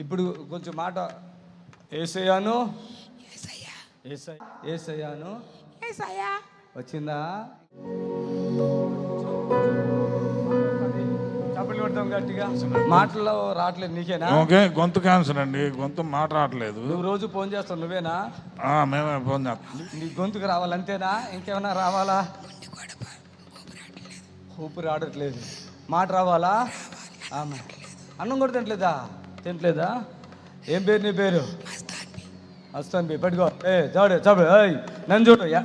ఇప్పుడు కొంచెం మాట ఏసయ్యాను? ఏసయ్యా. ఏసై ఏసయ్యాను? ఏసయ్యా. వచ్చిందా? చప్పట్లు కొడతాం గట్టిగా. మాటల్లో రావట్లేదు నీకేనా? ఓకే గొంతు క్యాన్సర్ అండి. గొంతు మాట రావట్లేదు. నువ్వు రోజు ఫోన్ చేస్తావు నువ్వేనా? ఆ, మేమే ఫోన్ చేస్తాం. నీ గొంతుకు రావాలంతేనా? ఇంకేమైనా రావాలా? ఊపిరి ఆడట్లేదు మాట రావాలా? ఆమె. అన్నం కూడా తినట్లేదా? తినట్లేదా? ఏం పేరు నీ పేరు? వస్తాను బి. ఏ చాడు చాడు నన్ను చూడు యా.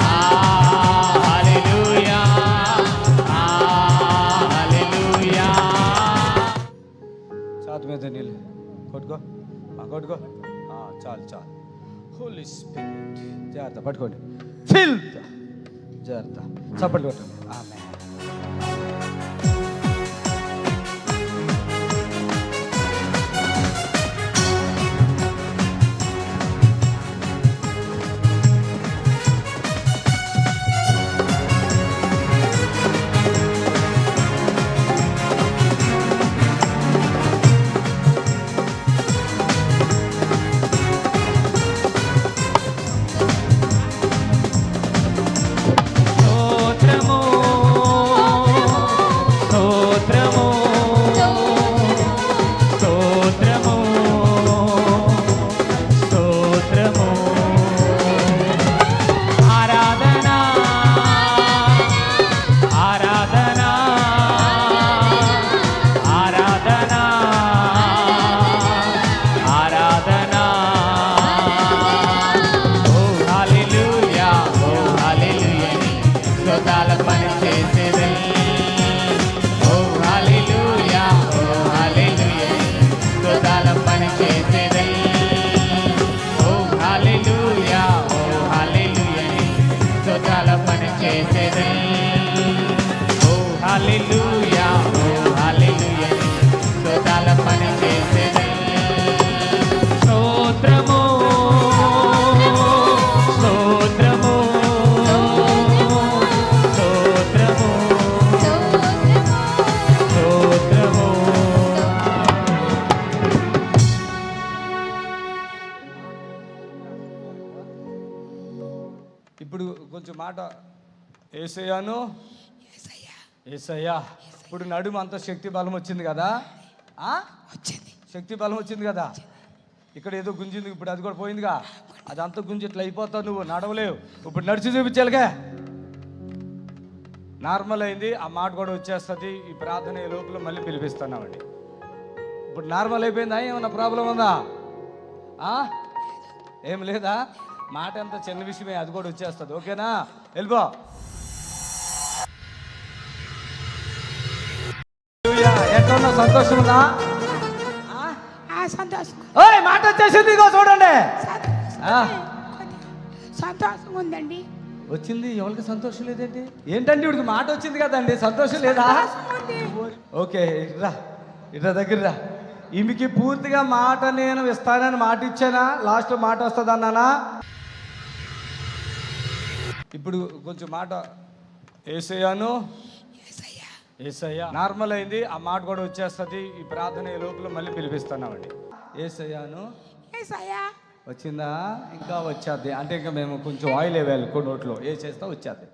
ఆ హల్లెలూయా. ఆ హల్లెలూయా. చాతు మీద నీళ్ళు కొట్టుకో. ఆ, చాలు చాలు. హోలీ స్పిరిట్ జాగ్రత్త పట్టుకోండి. ఫిల్ జాగ్రత్త. చప్పట్లు కొట్టండి. ఆమె ఇప్పుడు కొంచెం మాట ఏసయ్యాను ఏసయ్యా ఇప్పుడు నడుము అంత శక్తి బలం వచ్చింది కదా? వచ్చింది. శక్తి బలం వచ్చింది కదా? ఇక్కడ ఏదో గుంజింది ఇప్పుడు అది కూడా పోయిందిగా. అదంతా గుంజి ఇట్లా అయిపోతావు నువ్వు నడవలేవు. ఇప్పుడు నడిచి చూపించాలిగా. నార్మల్ అయింది ఆ మాట కూడా వచ్చేస్తుంది. ఈ ప్రార్థన లోపల మళ్ళీ పిలిపిస్తున్నామండి ఇప్పుడు నార్మల్ అయిపోయిందా? ఏమన్నా ప్రాబ్లం ఉందా? ఆ? ఏం లేదా? మాట అంత చిన్న విషయమే అది కూడా వచ్చేస్తుంది. ఓకేనా? వెళ్ళిపో. ఎట్లా ఉన్నా సంతోషం ఉందా సంతోషం. ఓయ్ మాట వచ్చేసింది ఇగో చూడండి. ఆ. సంతోషం ఉందండి. వచ్చింది ఎవరికి సంతోషం లేదండి? ఏంటండి ఇవిడికి మాట వచ్చింది కదండి సంతోషం లేదా? ఓకే రా ఇట్లా దగ్గర రా ఈమెకి పూర్తిగా మాట నేను ఇస్తానని మాట ఇచ్చానా? లాస్ట్ మాట వస్తుంది అన్నానా ఇప్పుడు కొంచెం మాట ఏసయ్యా ఏసయ్యా. నార్మల్ అయింది ఆ మాట కూడా వచ్చేస్తుంది. ఈ ప్రార్థన ఈ లోపల మళ్ళీ పిలిపిస్తున్నామండి. ఏసయ్యాను. ఏసయ్యా. వచ్చిందా? ఇంకా వచ్చేది. అంటే ఇంకా మేము కొంచెం ఆయిల్ వేయాలి నోట్లో. ఏ చేస్తా వచ్చేది.